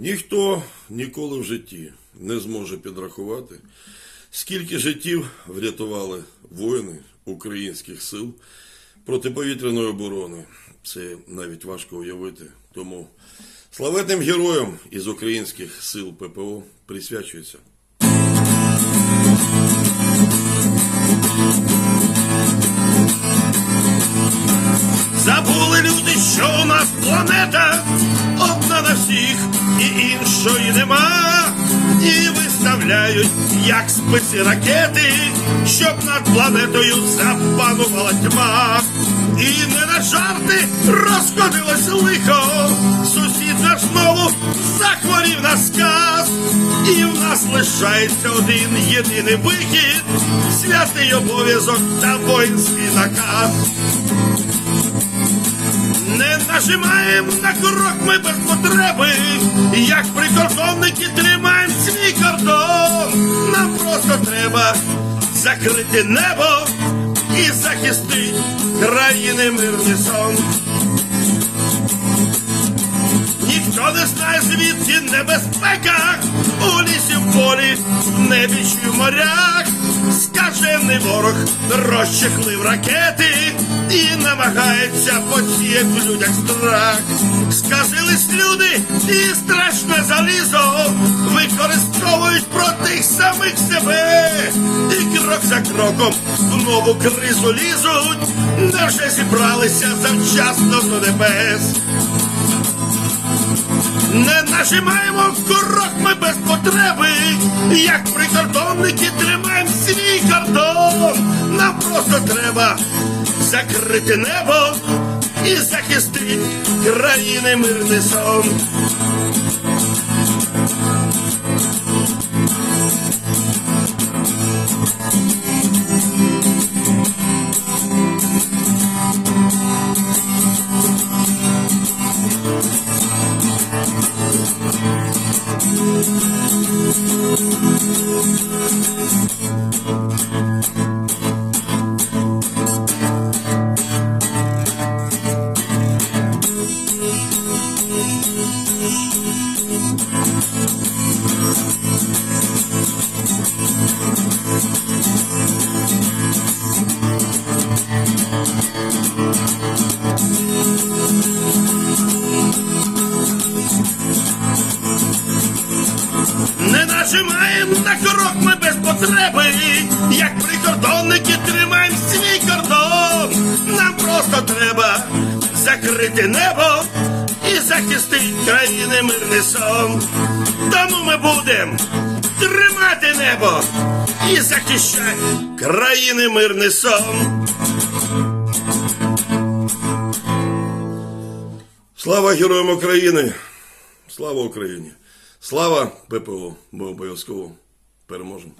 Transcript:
Ніхто ніколи в житті не зможе підрахувати, скільки життів врятували воїни українських сил протиповітряної оборони. Це навіть важко уявити. Тому славетним героям із українських сил ППО присвячується. Забули люди, що у нас планета на всіх і іншої нема. І виставляють як списи ракети, щоб над планетою запанувала тьма. І не на жарти розходилось лихо. Сусід наш знову захворів на сказ. І в нас лишається один єдиний вихід, святий обов'язок та воїнський наказ. Нажимаємо на крок ми без потреби, як прикордонники тримаємо свій кордон. Нам просто треба закрити небо і захистити країни мирний сон. Ніхто не знає, звідки небезпека у лісі в полі, в небі чи в морях. Скажений ворог розчехлив ракети і намагається посіяти в людях страх. Сказились люди і страшне залізо використовують проти самих себе. І крок за кроком в нову кризу лізуть, невже зібралися завчасно до небес. Не нажимаємо в курок ми без потреби, як прикордонники тримаємо свій кордон. Нам просто треба закрити небо і захистити країни мирний сон. Не нажимаємо на крок без потреби, як прикордонники тримаємо свій кордон. Нам просто треба закрити небо і захистити країни мирний сон. Тому ми будемо тримати небо і захищати країни мирний сон. Слава героям України! Слава Україні! Слава ППО! Ми обов'язково переможемо!